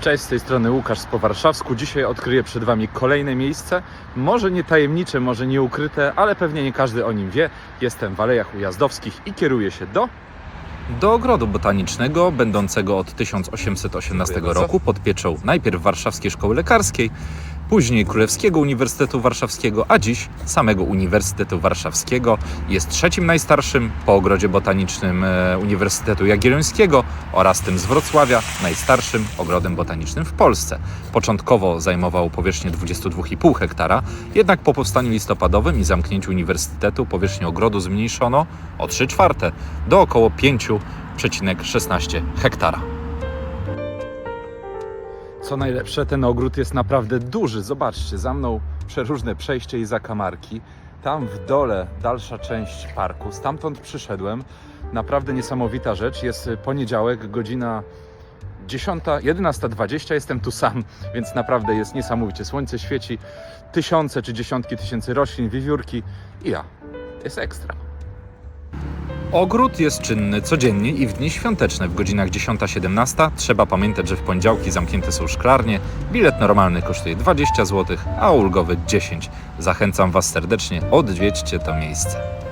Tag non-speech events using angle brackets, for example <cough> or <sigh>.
Cześć, z tej strony Łukasz z Powarszawsku. Dzisiaj odkryję przed Wami kolejne miejsce. Może nie tajemnicze, może nie ukryte, ale pewnie nie każdy o nim wie. Jestem w Alejach Ujazdowskich i kieruję się do... Do ogrodu botanicznego, będącego od 1818 Dziękuję bardzo. roku pod pieczą najpierw Warszawskiej Szkoły Lekarskiej, później Królewskiego Uniwersytetu Warszawskiego, a dziś samego Uniwersytetu Warszawskiego. Jest trzecim najstarszym po ogrodzie botanicznym e, Uniwersytetu Jagiellońskiego oraz tym z Wrocławia, najstarszym ogrodem botanicznym w Polsce. Początkowo zajmował powierzchnię 22,5 hektara, jednak po powstaniu listopadowym i zamknięciu uniwersytetu powierzchnię ogrodu zmniejszono o 3 czwarte do około 5,16 hektara. Co najlepsze, ten ogród jest naprawdę duży. Zobaczcie, za mną przeróżne przejście i zakamarki. Tam w dole dalsza część parku. Stamtąd przyszedłem. Naprawdę niesamowita rzecz. Jest poniedziałek, godzina 10, 11.20. Jestem tu sam, <laughs> więc naprawdę jest niesamowicie. Słońce świeci, tysiące czy dziesiątki tysięcy roślin, wiewiórki i ja. Jest ekstra. Ogród jest czynny codziennie i w dni świąteczne w godzinach 10-17. Trzeba pamiętać, że w poniedziałki zamknięte są szklarnie. Bilet normalny kosztuje 20 zł, a ulgowy 10. Zachęcam Was serdecznie, odwiedźcie to miejsce.